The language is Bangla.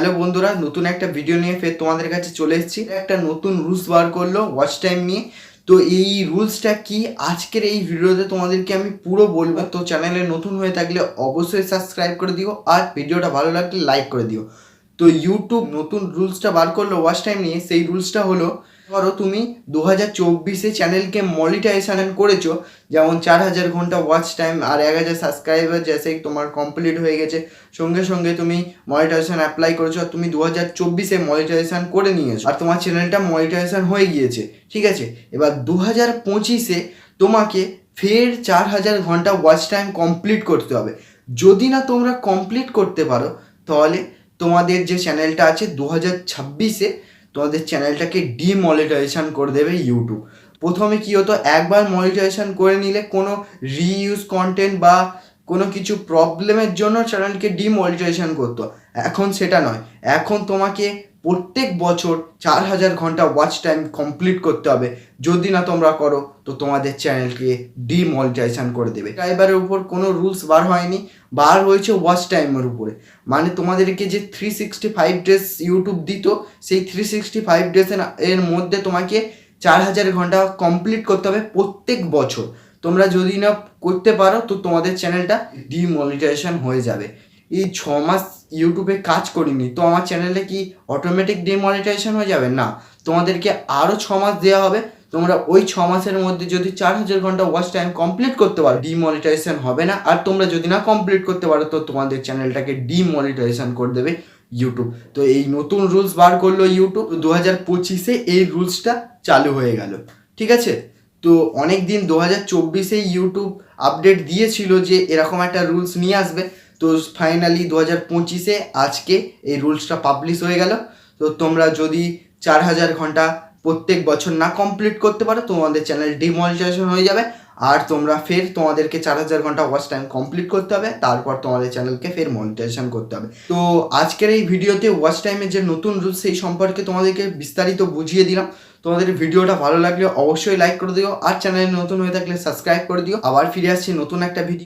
হ্যালো বন্ধুরা, নতুন একটা ভিডিও নিয়ে ফের তোমাদের কাছে চলে এসেছি। একটা নতুন রুলস বার করল ওয়াচ টাইম নিয়ে। তো এই রুলসটা কি? আজকের এই ভিডিওতে তোমাদেরকে আমি পুরো বলব। তো চ্যানেলে নতুন হয়ে থাকলে অবশ্যই সাবস্ক্রাইব করে দিও। আর ভিডিওটা ভালো লাগলে লাইক করে দিও। তো ইউটিউব নতুন রুলসটা বার করল ওয়াচ টাইম নিয়ে, সেই রুলসটা হলো, ধরো তুমি দু হাজার চব্বিশে চ্যানেলকে মনিটাইজেশন করেছ, যেমন চার হাজার ঘণ্টা ওয়াচ টাইম আর এক হাজার সাবস্ক্রাইবার জেসে তোমার কমপ্লিট হয়ে গেছে, সঙ্গে সঙ্গে তুমি মনিটাইজেশন অ্যাপ্লাই করেছ আর তুমি দু হাজার চব্বিশে মনিটাইজেশন করে নিয়েছো, আর তোমার চ্যানেলটা মনিটাইজেশন হয়ে গিয়েছে, ঠিক আছে? এবার দু হাজার পঁচিশে তোমাকে ফের চার হাজার ঘণ্টা ওয়াচ টাইম কমপ্লিট করতে হবে, যদি না তোমরা কমপ্লিট করতে পারো, তাহলে তোমাদের যে চ্যানেলটা আছে দু হাজার ছাব্বিশে, তোমাদের চ্যানেলটাকে ডিমনিটাইজেশন করে দেবে ইউটিউব প্রথমে কী হতো? একবার মনিটাইজেশন করে নিলে কোনো রিইউজ কন্টেন্ট বা কোনো কিছু প্রবলেমের জন্য চ্যানেলকে ডিমনিটাইজেশন করতো। এখন সেটা নয়। এখন তোমাকে প্রত্যেক বছর চার হাজার ঘণ্টা ওয়াচ টাইম কমপ্লিট করতে হবে। যদি না তোমরা করো, তো তোমাদের চ্যানেলকে ডিমনিটাইজেশন করে দেবে। ড্রাইভারের উপর কোনো রুলস বার হয়নি, বার হয়েছে ওয়াচ টাইমের উপরে। মানে তোমাদেরকে যে three sixty five days YouTube দিত, সেই থ্রি সিক্সটি ফাইভ ডেজের এর মধ্যে তোমাকে চার হাজার ঘণ্টা কমপ্লিট করতে হবে প্রত্যেক বছর। তোমরা যদি না করতে পারো, তো তোমাদের চ্যানেলটা ডিমনিটাইজেশন হয়ে যাবে। এই ছ মাস ইউটিউবে কাজ করিনি, তো আমার চ্যানেলে কি অটোমেটিক ডিমনিটাইজেশন হয়ে যাবে? না। তোমাদেরকে আরও ছ মাস দেওয়া হবে। তোমরা ওই ছ মাসের মধ্যে যদি চার হাজার ঘণ্টা ওয়াচ টাইম কমপ্লিট করতে পারো ডিমনিটাইজেশন হবে না। আর তোমরা যদি না কমপ্লিট করতে পারো, তো তোমাদের চ্যানেলটাকে ডিমনিটাইজেশন করে দেবে ইউটিউব তো এই নতুন রুলস বার করল ইউটিউব দু হাজার পঁচিশে এই রুলসটা চালু হয়ে গেল। ঠিক আছে? তো অনেক দিন দু হাজার চব্বিশেই ইউটিউব আপডেট দিয়েছিল যে এরকম একটা রুলস নিয়ে আসবে। তো ফাইনালি দু হাজার পঁচিশে আজকে এই রুলসটা পাবলিশ হয়ে গেল। তো তোমরা যদি চার হাজার ঘণ্টা প্রত্যেক বছর না কমপ্লিট করতে পারো, তোমাদের চ্যানেল ডিমনিটাইজেশন হয়ে যাবে। আর তোমরা ফের তোমাদেরকে চার হাজার ঘণ্টা ওয়াচ টাইম কমপ্লিট করতে হবে, তারপর তোমাদের চ্যানেলকে ফের মনিটাইজেশন করতে হবে। তো আজকের এই ভিডিওতে ওয়াচ টাইমের যে নতুন রুল সেই সম্পর্কে তোমাদেরকে বিস্তারিত বুঝিয়ে দিলাম। তোমাদের ভিডিওটা ভালো লাগলে অবশ্যই লাইক করে দিও, আর চ্যানেলে নতুন হয়ে থাকলে সাবস্ক্রাইব করে দিও। আবার ফিরে আসছি নতুন একটা ভিডিও